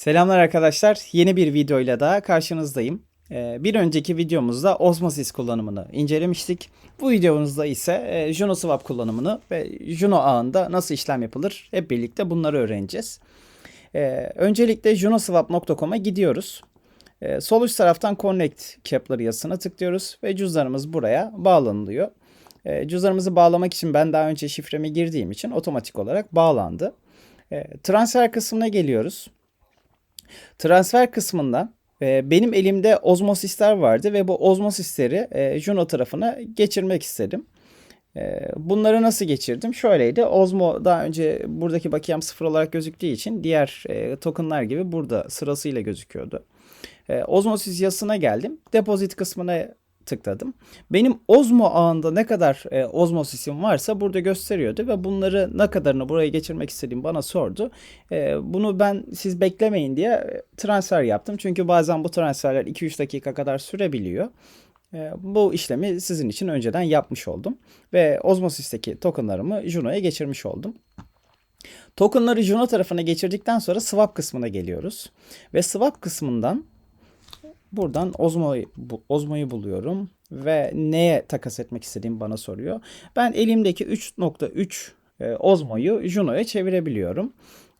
Selamlar arkadaşlar. Yeni bir videoyla daha karşınızdayım. Ee, Bir önceki videomuzda Osmosis kullanımını incelemiştik. Bu videomuzda ise e, Juno Swap kullanımını ve Juno ağında nasıl işlem yapılır hep birlikte bunları öğreneceğiz. Ee, Öncelikle junoswap.com'a gidiyoruz. Ee, Sol üst taraftan Connect Kepler yazısına tıklıyoruz ve cüzdanımız buraya bağlanılıyor. Cüzdanımızı bağlamak için ben daha önce şifremi girdiğim için otomatik olarak bağlandı. Transfer kısmına geliyoruz. Transfer kısmından e, benim elimde ozmosisler vardı ve bu ozmosisleri e, Juno tarafına geçirmek istedim. E, bunları nasıl geçirdim? Şöyleydi. Ozmo daha önce buradaki bakiyem sıfır olarak gözüktüğü için diğer tokenlar gibi burada sırasıyla gözüküyordu. Osmosis yazısına geldim. Depozit kısmına tıkladım. Benim Ozmo ağında ne kadar e, Osmosis'im varsa burada gösteriyordu ve bunları ne kadarını buraya geçirmek istediğim bana sordu. E, bunu ben siz beklemeyin diye e, transfer yaptım. Çünkü bazen bu transferler 2-3 dakika kadar sürebiliyor. E, bu işlemi sizin için önceden yapmış oldum. Ve Osmosis'teki tokenlarımı Juno'ya geçirmiş oldum. Tokenları Juno tarafına geçirdikten sonra swap kısmına geliyoruz. Ve swap kısmından Buradan Ozmo'yu, bu, Ozmo'yu buluyorum ve neye takas etmek istediğimi bana soruyor. Ben elimdeki 3.3 e, Ozmo'yu Juno'ya çevirebiliyorum.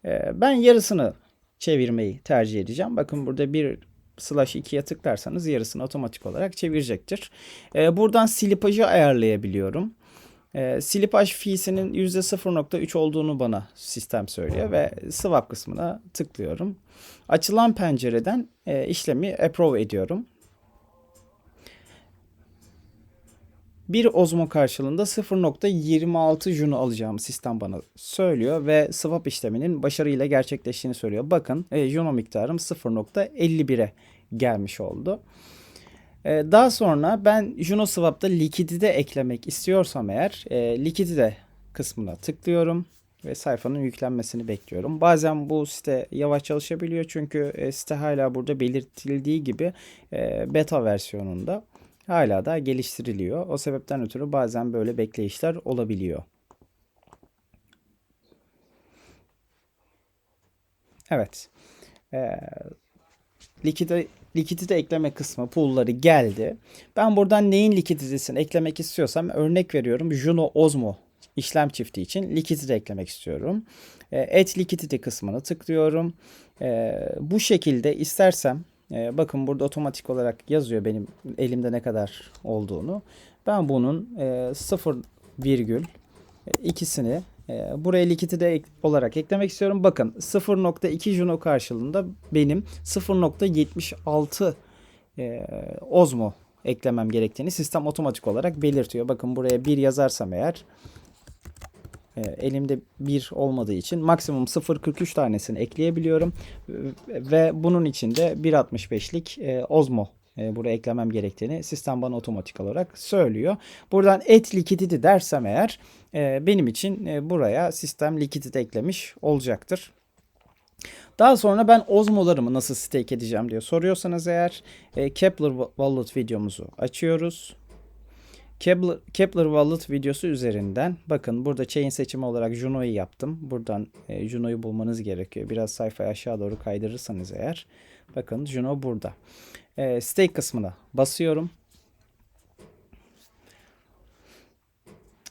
E, ben yarısını çevirmeyi tercih edeceğim. Bakın burada bir slash 2'ye tıklarsanız yarısını otomatik olarak çevirecektir. E, buradan silipajı ayarlayabiliyorum. E, silipaj fiisinin %0.3 olduğunu bana sistem söylüyor ve swap kısmına tıklıyorum. Açılan pencereden e, işlemi approve ediyorum. Bir ozmo karşılığında 0.26 Juno alacağımı sistem bana söylüyor ve swap işleminin başarıyla gerçekleştiğini söylüyor. Bakın e, Juno miktarım 0.51'e gelmiş oldu. E, daha sonra ben Juno Swap'ta likidite eklemek istiyorsam eğer e, likidite kısmına tıklıyorum ve sayfanın yüklenmesini bekliyorum. Bazen bu site yavaş çalışabiliyor çünkü e, site hala burada belirtildiği gibi e, beta versiyonunda hala da geliştiriliyor. O sebepten ötürü bazen böyle bekleyişler olabiliyor. Evet. E, likide likidite ekleme kısmı pool'ları geldi. Ben buradan neyin likiditesini eklemek istiyorsam örnek veriyorum Juno Osmo işlem çifti için likidite eklemek istiyorum. Et likidite kısmını tıklıyorum. Bu şekilde istersem bakın burada otomatik olarak yazıyor benim elimde ne kadar olduğunu. Ben bunun 0 virgül ikisini buraya likidite olarak eklemek istiyorum. Bakın 0.2 Juno karşılığında benim 0.76 Osmo eklemem gerektiğini sistem otomatik olarak belirtiyor. Bakın buraya 1 yazarsam eğer e, elimde bir olmadığı için maksimum 0.43 tanesini ekleyebiliyorum ve bunun için de 1.65'lik e, Osmo e, buraya eklemem gerektiğini sistem bana otomatik olarak söylüyor. Buradan et likiditi dersem eğer e, benim için e, buraya sistem likidite eklemiş olacaktır. Daha sonra ben ozmolarımı nasıl stake edeceğim diye soruyorsanız eğer e, Kepler Wallet videomuzu açıyoruz. Kepler, Kepler Wallet videosu üzerinden bakın burada chain seçimi olarak Juno'yu yaptım. Buradan e, Juno'yu bulmanız gerekiyor. Biraz sayfayı aşağı doğru kaydırırsanız eğer bakın Juno burada. E, stake kısmına basıyorum.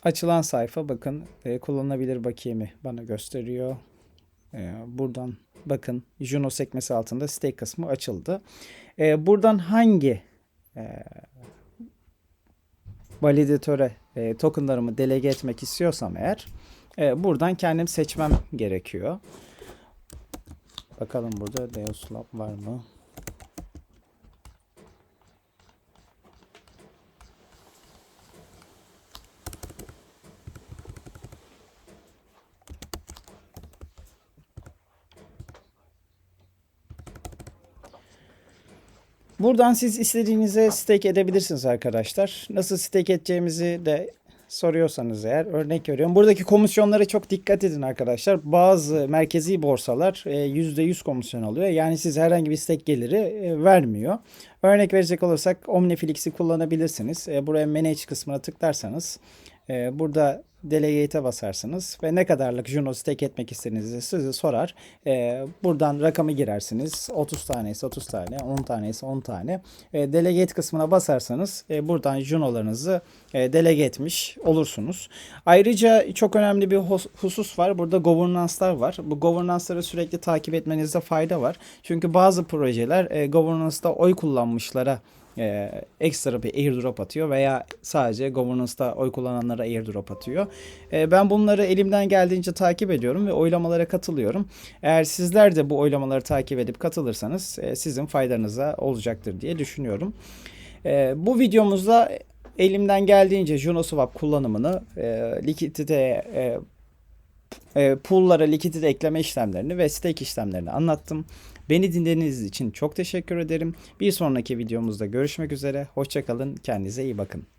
Açılan sayfa bakın e, kullanılabilir bakiyemi bana gösteriyor. E, buradan bakın Juno sekmesi altında stake kısmı açıldı. E, buradan hangi e, validatöre e, tokenlarımı delege etmek istiyorsam eğer e, buradan kendim seçmem gerekiyor. Bakalım burada Deus var mı? Buradan siz istediğinize stake edebilirsiniz arkadaşlar. Nasıl stake edeceğimizi de soruyorsanız eğer örnek veriyorum. Buradaki komisyonlara çok dikkat edin arkadaşlar. Bazı merkezi borsalar %100 komisyon alıyor. Yani siz herhangi bir stake geliri e, vermiyor. Örnek verecek olursak Omniflix'i kullanabilirsiniz. E, buraya manage kısmına tıklarsanız e, burada Delegate'e basarsınız ve ne kadarlık Juno stake etmek istediğinizi size sorar. Ee, buradan rakamı girersiniz. 30 tane ise 30 tane, 10 tane ise 10 tane. Ee, delegate kısmına basarsanız e, buradan Juno'larınızı e, delege etmiş olursunuz. Ayrıca çok önemli bir hus- husus var. Burada governance'lar var. Bu governance'ları sürekli takip etmenizde fayda var. Çünkü bazı projeler e, governance'da oy kullanmışlara e, ekstra bir airdrop atıyor veya sadece governance'da oy kullananlara airdrop atıyor. E, ben bunları elimden geldiğince takip ediyorum ve oylamalara katılıyorum. Eğer sizler de bu oylamaları takip edip katılırsanız e, sizin faydanıza olacaktır diye düşünüyorum. E, bu videomuzda elimden geldiğince JunoSwap kullanımını, e, likidite e, e, pool'lara likidite ekleme işlemlerini ve stake işlemlerini anlattım. Beni dinlediğiniz için çok teşekkür ederim. Bir sonraki videomuzda görüşmek üzere. Hoşçakalın. Kendinize iyi bakın.